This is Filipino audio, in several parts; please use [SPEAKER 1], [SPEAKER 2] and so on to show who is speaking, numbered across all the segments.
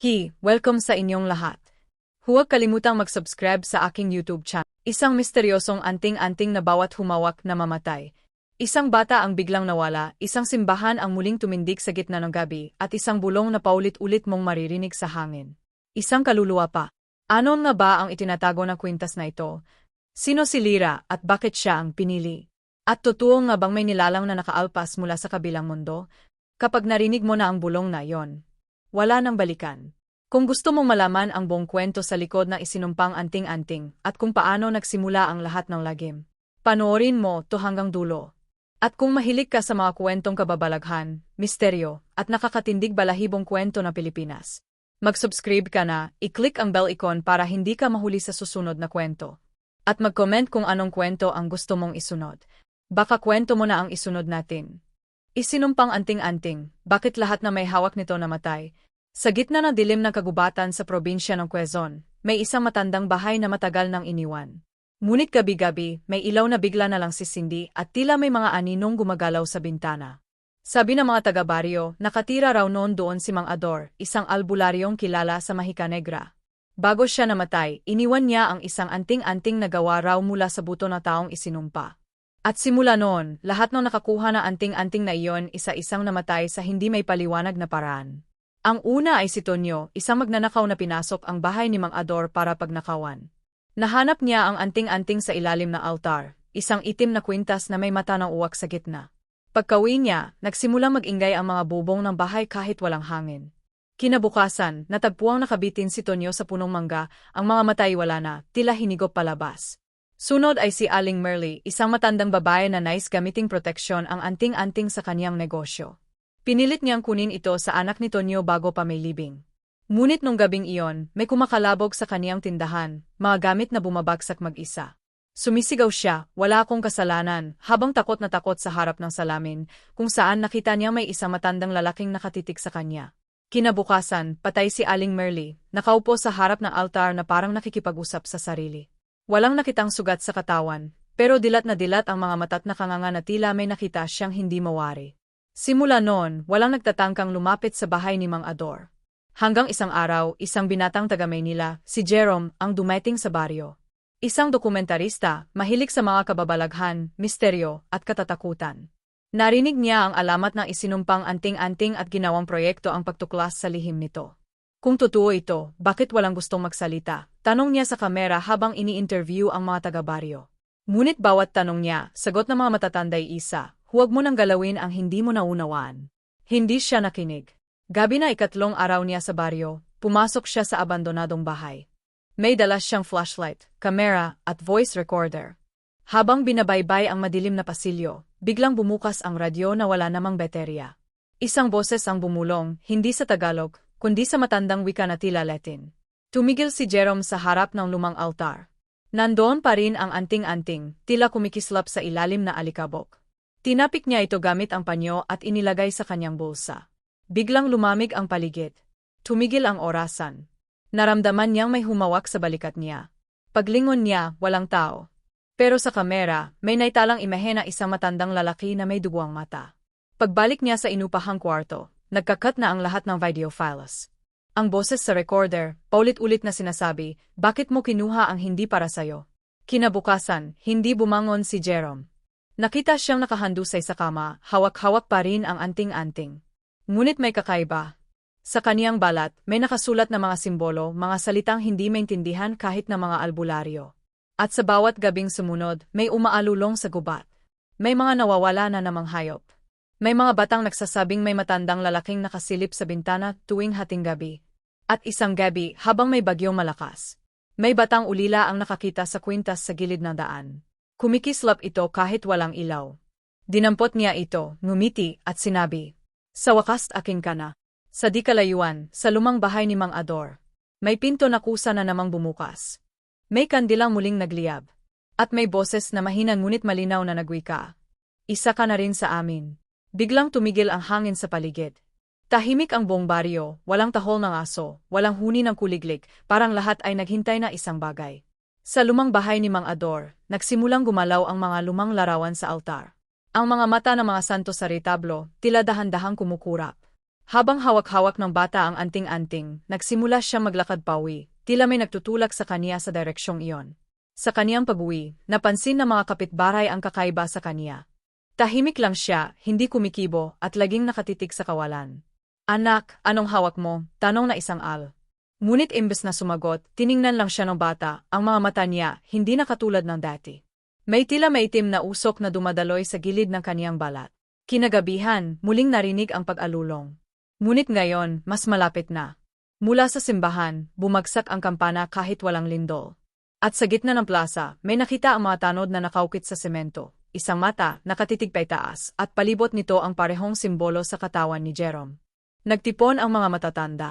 [SPEAKER 1] Hi, welcome sa inyong lahat. Huwag kalimutang mag-subscribe sa aking YouTube channel. Isang misteryosong anting-anting na bawat humawak na mamatay. Isang bata ang biglang nawala, isang simbahan ang muling tumindig sa gitna ng gabi, at isang bulong na paulit-ulit mong maririnig sa hangin. Isang kaluluwa pa. Anon nga ba ang itinatago na kwintas na ito? Sino si Lira at bakit siya ang pinili? At totoo nga bang may nilalang na nakaalpas mula sa kabilang mundo? Kapag narinig mo na ang bulong na yon, wala nang balikan. Kung gusto mong malaman ang buong kwento sa likod ng isinumpang anting-anting at kung paano nagsimula ang lahat ng lagim, panoorin mo to hanggang dulo. At kung mahilig ka sa mga kwentong kababalaghan, misteryo, at nakakatindig balahibong kwento ng Pilipinas, mag-subscribe ka na, i-click ang bell icon para hindi ka mahuli sa susunod na kwento. At mag-comment kung anong kwento ang gusto mong isunod. Baka kwento mo na ang isunod natin. Isinumpang anting-anting, bakit lahat na may hawak nito namatay? Sa gitna ng dilim ng kagubatan sa probinsya ng Quezon, may isang matandang bahay na matagal nang iniwan. Ngunit gabi-gabi, may ilaw na bigla na lang sisindi at tila may mga aninong gumagalaw sa bintana. Sabi ng mga taga-baryo, nakatira raw noon doon si Mang Ador, isang albularyong kilala sa Mahika Negra. Bago siya namatay, iniwan niya ang isang anting-anting na gawa raw mula sa buto na taong isinumpa. At simula noon, lahat ng nakakuha na anting-anting na iyon isa-isang namatay sa hindi may paliwanag na paraan. Ang una ay si Tonyo, isang magnanakaw na pinasok ang bahay ni Mang Ador para pagnakawan. Nahanap niya ang anting-anting sa ilalim na altar, isang itim na kwintas na may mata ng uwak sa gitna. Pagkawi niya, nagsimula mag-ingay ang mga bubong ng bahay kahit walang hangin. Kinabukasan, natagpuang nakabitin si Tonyo sa punong mangga, ang mga matay wala na, tila hinigop palabas. Sunod ay si Aling Merly, isang matandang babae na nais gamiting proteksyon ang anting-anting sa kaniyang negosyo. Pinilit niyang kunin ito sa anak ni Tonyo bago pa may libing. Ngunit nung gabing iyon, may kumakalabog sa kaniyang tindahan, mga gamit na bumabagsak mag-isa. Sumisigaw siya, wala akong kasalanan, habang takot na takot sa harap ng salamin, kung saan nakita niya may isang matandang lalaking nakatitik sa kanya. Kinabukasan, patay si Aling Merly, nakaupo sa harap ng altar na parang nakikipag-usap sa sarili. Walang nakitang sugat sa katawan, pero dilat na dilat ang mga matat na kanganga na tila may nakita siyang hindi mawari. Simula noon, walang nagtatangkang lumapit sa bahay ni Mang Ador. Hanggang isang araw, isang binatang taga Maynila, si Jerome, ang dumating sa baryo. Isang dokumentarista, mahilig sa mga kababalaghan, misteryo, at katatakutan. Narinig niya ang alamat ng isinumpang anting-anting at ginawang proyekto ang pagtuklas sa lihim nito. Kung totoo ito, bakit walang gustong magsalita? Tanong niya sa kamera habang ini-interview ang mga taga-baryo. Ngunit bawat tanong niya, sagot ng mga matatanday isa, Huwag mo nang galawin ang hindi mo naunawaan. Hindi siya nakinig. Gabi na ikatlong araw niya sa baryo, pumasok siya sa abandonadong bahay. May dala siyang flashlight, kamera, at voice recorder. Habang binabaybay ang madilim na pasilyo, biglang bumukas ang radyo na wala namang baterya. Isang boses ang bumulong, hindi sa Tagalog, kundi sa matandang wika na tila Latin. Tumigil si Jerome sa harap ng lumang altar. Nandoon pa rin ang anting-anting, tila kumikislap sa ilalim na alikabok. Tinapik niya ito gamit ang panyo at inilagay sa kanyang bulsa. Biglang lumamig ang paligid. Tumigil ang orasan. Naramdaman niyang may humawak sa balikat niya. Paglingon niya, walang tao. Pero sa kamera, may naitalang imahe na isang matandang lalaki na may duguang mata. Pagbalik niya sa inupahang kwarto, nagkakat na ang lahat ng video files. Ang boses sa recorder, paulit-ulit na sinasabi, bakit mo kinuha ang hindi para sayo? Kinabukasan, hindi bumangon si Jerome. Nakita siyang nakahandusay sa kama, hawak-hawak pa rin ang anting-anting. Ngunit may kakaiba. Sa kaniyang balat, may nakasulat na mga simbolo, mga salitang hindi maintindihan kahit na mga albularyo. At sa bawat gabing sumunod, may umaalulong sa gubat. May mga nawawala na namang hayop. May mga batang nagsasabing may matandang lalaking nakasilip sa bintana tuwing hating gabi. At isang gabi habang may bagyong malakas. May batang ulila ang nakakita sa kwintas sa gilid ng daan. Kumikislap ito kahit walang ilaw. Dinampot niya ito, ngumiti, at sinabi, Sa wakas aking ka na. Sa di kalayuan, sa lumang bahay ni Mang Ador. May pinto na kusa na namang bumukas. May kandilang muling nagliyab. At may boses na mahina ngunit malinaw na nagwika. Isa ka na rin sa amin. Biglang tumigil ang hangin sa paligid. Tahimik ang buong baryo, walang tahol ng aso, walang huni ng kuliglig, parang lahat ay naghintay na isang bagay. Sa lumang bahay ni Mang Ador, nagsimulang gumalaw ang mga lumang larawan sa altar. Ang mga mata ng mga santo sa retablo, tila dahan-dahang kumukurap. Habang hawak-hawak ng bata ang anting-anting, nagsimula siya maglakad pawi, tila may nagtutulak sa kaniya sa direksyong iyon. Sa kaniyang pag-uwi, napansin ng mga kapitbahay ang kakaiba sa kaniya. Tahimik lang siya, hindi kumikibo, at laging nakatitig sa kawalan. Anak, anong hawak mo? Tanong na isang al. Ngunit imbes na sumagot, tiningnan lang siya ng bata, ang mga mata niya, hindi na katulad ng dati. May tila maitim na usok na dumadaloy sa gilid ng kaniyang balat. Kinagabihan, muling narinig ang pag-alulong. Ngunit ngayon, mas malapit na. Mula sa simbahan, bumagsak ang kampana kahit walang lindol. At sa gitna ng plaza, may nakita ang mga tanod na nakaukit sa semento. Isang mata, nakatitig pay taas, at palibot nito ang parehong simbolo sa katawan ni Jerome. Nagtipon ang mga matatanda.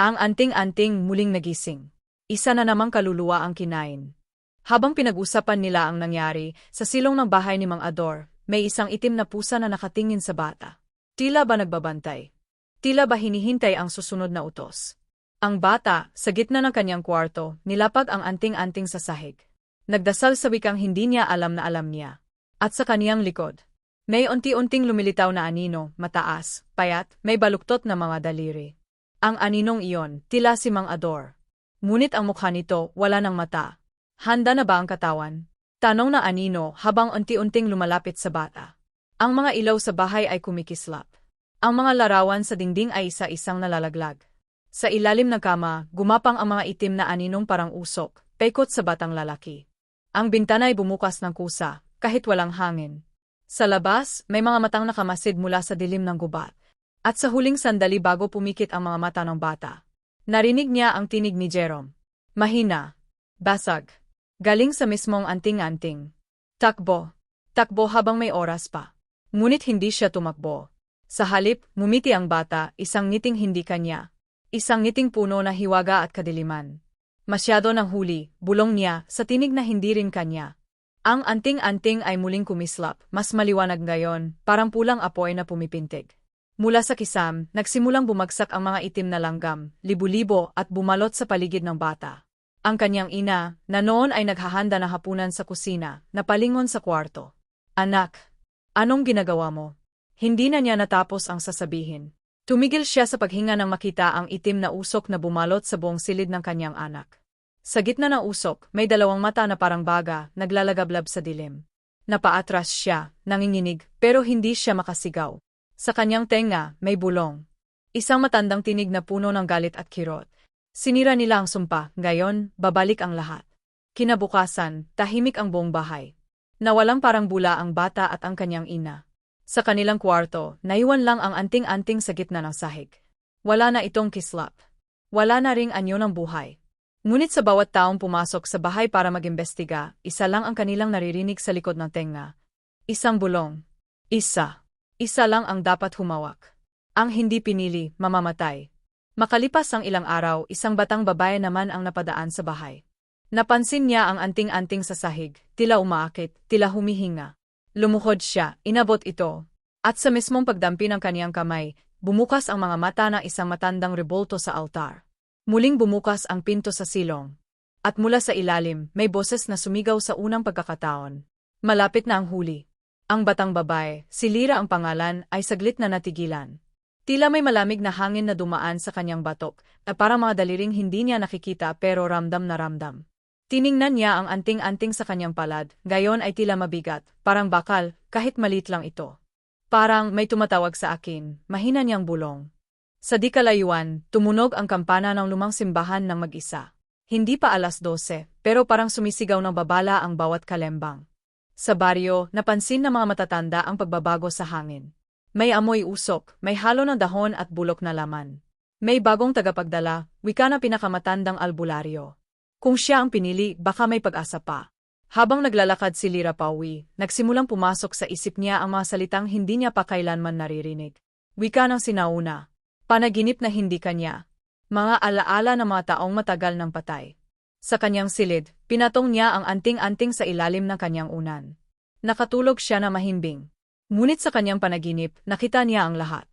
[SPEAKER 1] Ang anting-anting muling nagising. Isa na namang kaluluwa ang kinain. Habang pinag-usapan nila ang nangyari, sa silong ng bahay ni Mang Ador, may isang itim na pusa na nakatingin sa bata. Tila ba nagbabantay? Tila ba hinihintay ang susunod na utos? Ang bata, sa gitna ng kanyang kwarto, nilapag ang anting-anting sa sahig. Nagdasal sa wikang hindi niya alam na alam niya. At sa kaniyang likod, may unti-unting lumilitaw na anino, mataas, payat, may baluktot na mga daliri. Ang aninong iyon, tila si Mang Ador. Ngunit ang mukha nito, wala ng mata. Handa na ba ang katawan? Tanong na anino habang unti-unting lumalapit sa bata. Ang mga ilaw sa bahay ay kumikislap. Ang mga larawan sa dingding ay isa-isang nalalaglag. Sa ilalim ng kama, gumapang ang mga itim na aninong parang usok, pekot sa batang lalaki. Ang bintana ay bumukas ng kusa, kahit walang hangin. Sa labas, may mga matang nakamasid mula sa dilim ng gubat. At sa huling sandali bago pumikit ang mga mata ng bata, narinig niya ang tinig ni Jerome. Mahina. Basag. Galing sa mismong anting-anting. Takbo. Takbo habang may oras pa. Ngunit hindi siya tumakbo. Sa halip, mumiti ang bata, isang ngiting hindi kanya. Isang ngiting puno na hiwaga at kadiliman. Masyado ng huli, bulong niya, sa tinig na hindi rin kanya. Ang anting-anting ay muling kumislap, mas maliwanag ngayon, parang pulang apoy na pumipintig. Mula sa kisam, nagsimulang bumagsak ang mga itim na langgam, libu-libo at bumalot sa paligid ng bata. Ang kanyang ina, na noon ay naghahanda na hapunan sa kusina, napalingon sa kwarto. Anak, anong ginagawa mo? Hindi na niya natapos ang sasabihin. Tumigil siya sa paghinga nang makita ang itim na usok na bumalot sa buong silid ng kanyang anak. Sa gitna ng usok, may dalawang mata na parang baga, naglalagablab sa dilim. Napaatras siya, nanginginig, pero hindi siya makasigaw. Sa kanyang tenga, may bulong. Isang matandang tinig na puno ng galit at kirot. Sinira nila ang sumpa, gayon, babalik ang lahat. Kinabukasan, tahimik ang buong bahay. Nawalang parang bula ang bata at ang kanyang ina. Sa kanilang kwarto, naiwan lang ang anting-anting sa gitna ng sahig. Wala na itong kislap. Wala na ring anyo ng buhay. Ngunit sa bawat taong pumasok sa bahay para mag-imbestiga, isa lang ang kanilang naririnig sa likod ng tenga. Isang bulong. Isa. Isa lang ang dapat humawak. Ang hindi pinili, mamamatay. Makalipas ang ilang araw, isang batang babae naman ang napadaan sa bahay. Napansin niya ang anting-anting sa sahig, tila umaakit, tila humihinga. Lumuhod siya, inabot ito. At sa mismong pagdampi ng kaniyang kamay, bumukas ang mga mata ng isang matandang rebolto sa altar. Muling bumukas ang pinto sa silong. At mula sa ilalim, may boses na sumigaw sa unang pagkakataon. Malapit na ang huli. Ang batang babae, si Lira ang pangalan, ay saglit na natigilan. Tila may malamig na hangin na dumaan sa kanyang batok, na parang mga daliring hindi niya nakikita pero ramdam na ramdam. Tiningnan niya ang anting-anting sa kanyang palad, gayon ay tila mabigat, parang bakal, kahit malit lang ito. Parang may tumatawag sa akin, mahina niyang bulong. Sa di kalayuan, tumunog ang kampana ng lumang simbahan ng mag-isa. Hindi pa alas 12, pero parang sumisigaw ng babala ang bawat kalembang. Sa baryo, napansin ng mga matatanda ang pagbabago sa hangin. May amoy usok, may halo ng dahon at bulok na laman. May bagong tagapagdala, wika na pinakamatandang albularyo. Kung siya ang pinili, baka may pag-asa pa. Habang naglalakad si Lira Pauwi, nagsimulang pumasok sa isip niya ang mga salitang hindi niya pa kailanman naririnig. Wika ng sinauna. Panaginip na hindi kanya. Mga alaala ng mga taong matagal ng patay. Sa kanyang silid, pinatong niya ang anting-anting sa ilalim ng kanyang unan. Nakatulog siya na mahimbing. Ngunit sa kanyang panaginip, nakita niya ang lahat.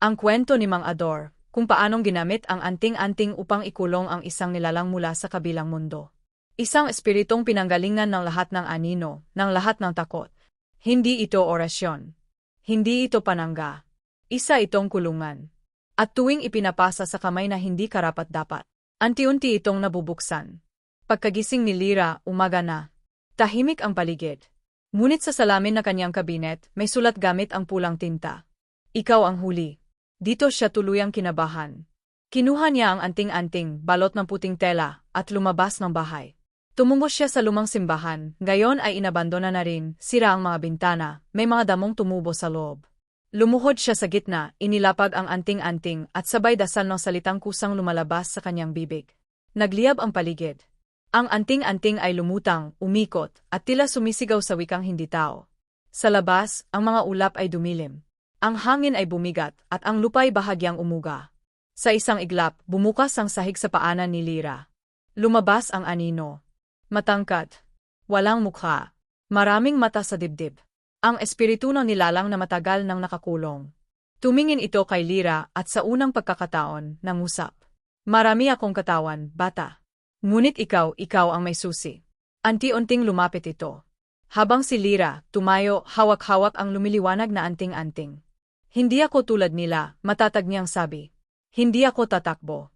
[SPEAKER 1] Ang kwento ni Mang Ador, kung paanong ginamit ang anting-anting upang ikulong ang isang nilalang mula sa kabilang mundo. Isang espiritong pinanggalingan ng lahat ng anino, ng lahat ng takot. Hindi ito orasyon. Hindi ito panangga. Isa itong kulungan. At tuwing ipinapasa sa kamay na hindi karapat-dapat, anti-unti itong nabubuksan. Pagkagising ni Lira, umaga na. Tahimik ang paligid. Ngunit sa salamin na kanyang kabinet, may sulat gamit ang pulang tinta. Ikaw ang huli. Dito siya tuluyang kinabahan. Kinuha niya ang anting-anting, balot ng puting tela, at lumabas ng bahay. Tumungo siya sa lumang simbahan, gayon ay inabandona na rin, sira ang mga bintana, may mga damong tumubo sa loob. Lumuhod siya sa gitna, inilapag ang anting-anting at sabay dasal ng salitang kusang lumalabas sa kanyang bibig. Nagliyab ang paligid. Ang anting-anting ay lumutang, umikot, at tila sumisigaw sa wikang hindi tao. Sa labas, ang mga ulap ay dumilim. Ang hangin ay bumigat, at ang lupay bahagyang umuga. Sa isang iglap, bumukas ang sahig sa paanan ni Lira. Lumabas ang anino. Matangkat. Walang mukha. Maraming mata sa dibdib. Ang espiritu ng nilalang na matagal nang nakakulong. Tumingin ito kay Lira at sa unang pagkakataon, nangusap. Marami akong katawan, bata. Ngunit ikaw, ikaw ang may susi. Anti-unting lumapit ito. Habang si Lira, tumayo, hawak-hawak ang lumiliwanag na anting-anting. Hindi ako tulad nila, matatag niyang sabi. Hindi ako tatakbo.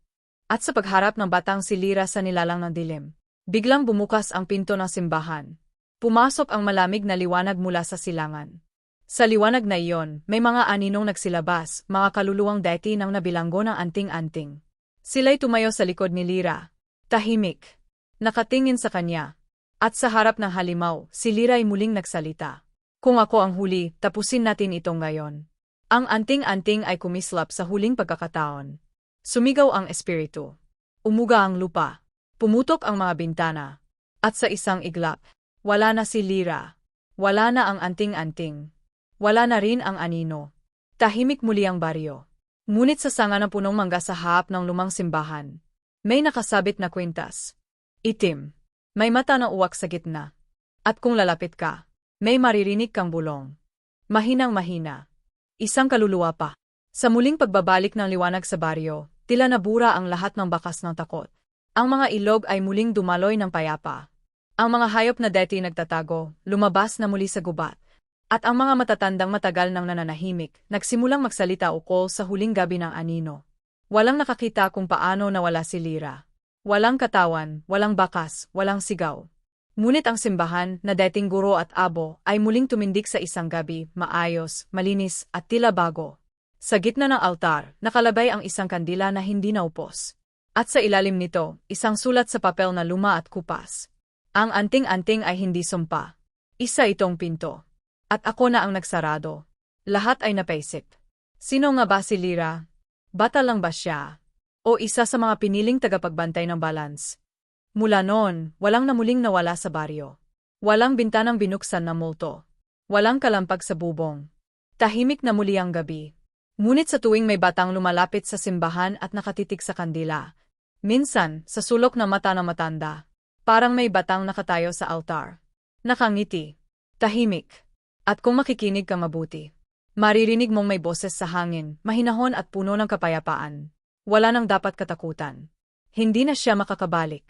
[SPEAKER 1] At sa pagharap ng batang si Lira sa nilalang ng dilim, biglang bumukas ang pinto ng simbahan. Pumasok ang malamig na liwanag mula sa silangan. Sa liwanag na iyon, may mga aninong nagsilabas, mga kaluluwang deti ng nabilanggo ng anting-anting. Sila'y tumayo sa likod ni Lira, Tahimik. Nakatingin sa kanya. At sa harap ng halimaw, si Lira ay muling nagsalita. Kung ako ang huli, tapusin natin itong ngayon. Ang anting-anting ay kumislap sa huling pagkakataon. Sumigaw ang espiritu. Umuga ang lupa. Pumutok ang mga bintana. At sa isang iglap, wala na si Lira. Wala na ang anting-anting. Wala na rin ang anino. Tahimik muli ang baryo. Ngunit sa sanga ng punong mangga sa haap ng lumang simbahan, may nakasabit na kwintas. Itim. May mata na uwak sa gitna. At kung lalapit ka, may maririnig kang bulong. Mahinang mahina. Isang kaluluwa pa. Sa muling pagbabalik ng liwanag sa baryo, tila nabura ang lahat ng bakas ng takot. Ang mga ilog ay muling dumaloy ng payapa. Ang mga hayop na deti nagtatago, lumabas na muli sa gubat. At ang mga matatandang matagal nang nananahimik, nagsimulang magsalita ukol sa huling gabi ng anino. Walang nakakita kung paano nawala si Lira. Walang katawan, walang bakas, walang sigaw. Ngunit ang simbahan, na dating guro at abo, ay muling tumindig sa isang gabi, maayos, malinis, at tila bago. Sa gitna ng altar, nakalabay ang isang kandila na hindi naupos. At sa ilalim nito, isang sulat sa papel na luma at kupas. Ang anting-anting ay hindi sumpa. Isa itong pinto. At ako na ang nagsarado. Lahat ay napaisip. Sino nga ba si Lira, Bata lang ba siya? O isa sa mga piniling tagapagbantay ng balance? Mula noon, walang namuling nawala sa baryo. Walang bintanang binuksan na multo. Walang kalampag sa bubong. Tahimik na muli ang gabi. Ngunit sa tuwing may batang lumalapit sa simbahan at nakatitig sa kandila, minsan, sa sulok ng mata ng matanda, parang may batang nakatayo sa altar. Nakangiti. Tahimik. At kung makikinig ka mabuti, Maririnig mong may boses sa hangin, mahinahon at puno ng kapayapaan. Wala nang dapat katakutan. Hindi na siya makakabalik.